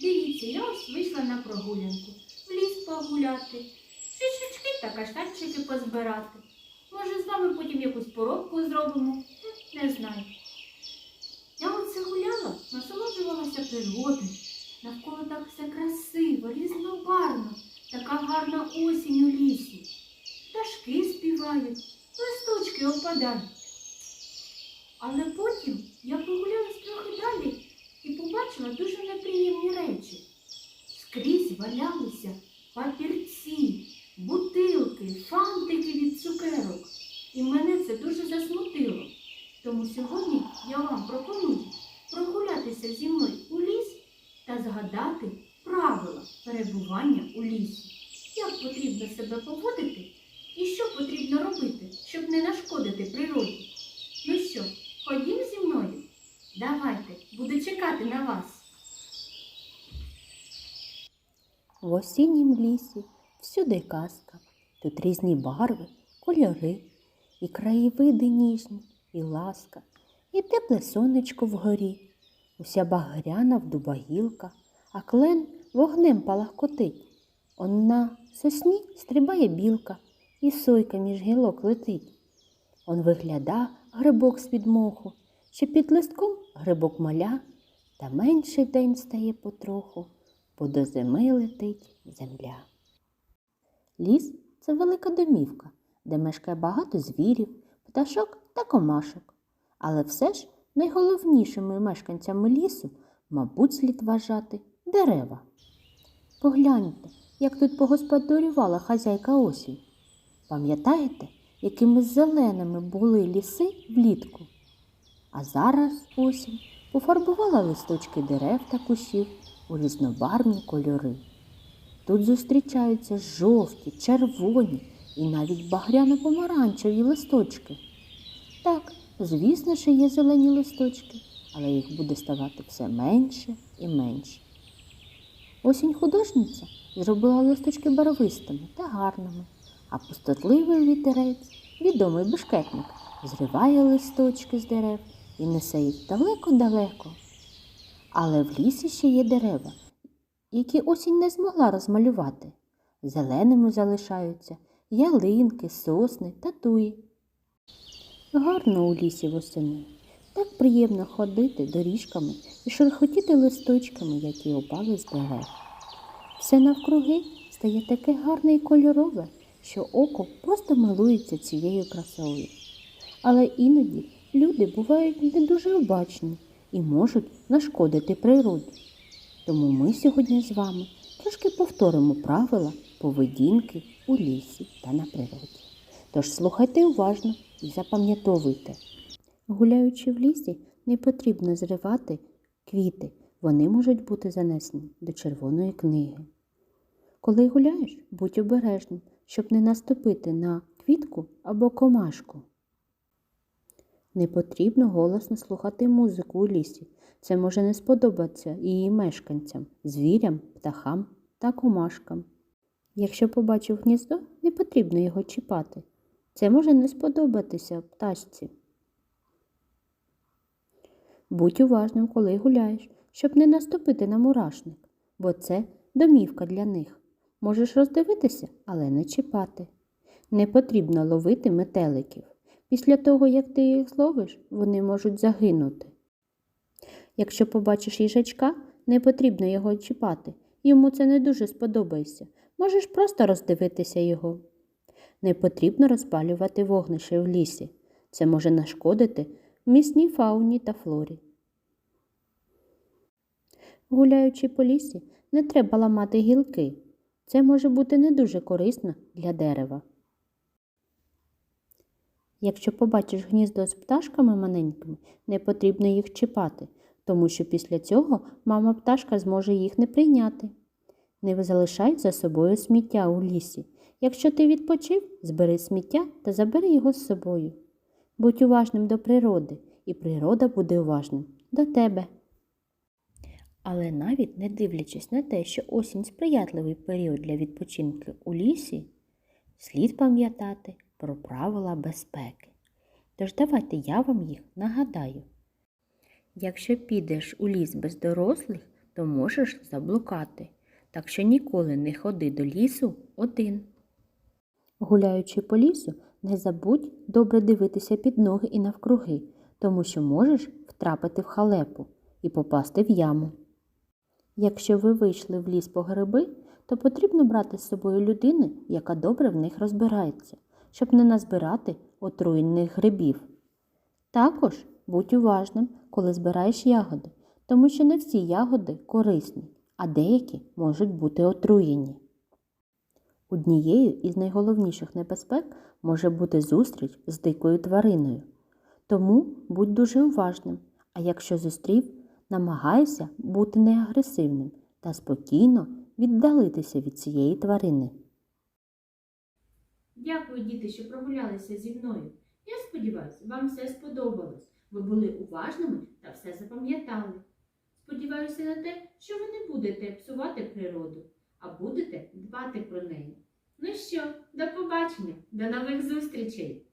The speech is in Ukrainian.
Дивіться, я ось вийшла на прогулянку. В ліс погуляти, шишечки та каштанчики позбирати. Може, з вами потім якусь поробку зробимо? Не знаю. Я оце гуляла, насолоджувалася природою. Навколо так все красиво, різнобарно, така гарна осінь у лісі. Пташки співають, листочки опадають. Але потім я прогулялась трохи далі і побачила дуже неприємні речі. Скрізь валялися папірці, бутилки, фантики від цукерок. І мене це дуже засмутило. Тому сьогодні я вам пропоную прогулятися зі мною у ліс та згадати правила перебування у лісі. Як потрібно себе поводити і що потрібно робити, щоб не нашкодити природі. Ну що, ходім зі мною? Давайте, буду чекати на вас. В осіннім лісі всюди казка, тут різні барви, кольори, і краєвиди ніжні, і ласка, і тепле сонечко вгорі, уся багряна в дубагілка, а клен вогнем палахкотить. Он на сосні стрибає білка, і сойка між гілок летить. Он вигляда грибок з-під моху, що під листком грибок маля, та менший день стає потроху, бо до зими летить земля. Ліс це велика домівка, де мешкає багато звірів, пташок та комашок. Але все ж найголовнішими мешканцями лісу, мабуть, слід вважати дерева. Погляньте, як тут погосподарювала хазяйка осінь. Пам'ятаєте, якими зеленими були ліси влітку? А зараз осінь пофарбувала листочки дерев та кущів у різнобарвні кольори. Тут зустрічаються жовті, червоні і навіть багряно-помаранчеві листочки. Так, звісно, що є зелені листочки, але їх буде ставати все менше і менше. Осінь художниця зробила листочки барвистими та гарними, а пустотливий вітерець, відомий бешкетник, зриває листочки з дерев і несе їх далеко-далеко. Але в лісі ще є дерева, які осінь не змогла розмалювати. Зеленими залишаються ялинки, сосни та туї. Гарно у лісі восени. Так приємно ходити доріжками і шерхотіти листочками, які опали з дерев. Все навкруги стає таке гарне і кольорове, що око просто милується цією красою. Але іноді люди бувають не дуже обачні і можуть нашкодити природі. Тому ми сьогодні з вами трошки повторимо правила поведінки у лісі та на природі. Тож слухайте уважно і запам'ятовуйте. Гуляючи в лісі, не потрібно зривати квіти, вони можуть бути занесені до червоної книги. Коли гуляєш, будь обережним, щоб не наступити на квітку або комашку. Не потрібно голосно слухати музику у лісі. Це може не сподобатися її мешканцям, звірям, птахам та комашкам. Якщо побачив гніздо, не потрібно його чіпати. Це може не сподобатися пташці. Будь уважним, коли гуляєш, щоб не наступити на мурашник, бо це домівка для них. Можеш роздивитися, але не чіпати. Не потрібно ловити метеликів. Після того, як ти їх зловиш, вони можуть загинути. Якщо побачиш їжачка, не потрібно його чіпати. Йому це не дуже сподобається. Можеш просто роздивитися його. Не потрібно розпалювати вогнище в лісі. Це може нашкодити місній фауні та флорі. Гуляючи по лісі, не треба ламати гілки. Це може бути не дуже корисно для дерева. Якщо побачиш гніздо з пташками маленькими, не потрібно їх чіпати, тому що після цього мама пташка зможе їх не прийняти. Не залишай за собою сміття у лісі. Якщо ти відпочив, збери сміття та забери його з собою. Будь уважним до природи, і природа буде уважним до тебе. Але навіть не дивлячись на те, що осінь сприятливий період для відпочинку у лісі, слід пам'ятати про правила безпеки. Тож давайте я вам їх нагадаю. Якщо підеш у ліс без дорослих, то можеш заблукати. Так що ніколи не ходи до лісу один. Гуляючи по лісу, не забудь добре дивитися під ноги і навкруги, тому що можеш втрапити в халепу і попасти в яму. Якщо ви вийшли в ліс по гриби, то потрібно брати з собою людину, яка добре в них розбирається, щоб не назбирати отруєних грибів. Також будь уважним, коли збираєш ягоди, тому що не всі ягоди корисні, а деякі можуть бути отруєні. Однією із найголовніших небезпек може бути зустріч з дикою твариною. Тому будь дуже уважним, а якщо зустрів, намагайся бути неагресивним та спокійно віддалитися від цієї тварини. Дякую, діти, що прогулялися зі мною. Я сподіваюся, вам все сподобалось. Ви були уважними та все запам'ятали. Сподіваюся на те, що ви не будете псувати природу, а будете дбати про неї. Ну що, до побачення, до нових зустрічей!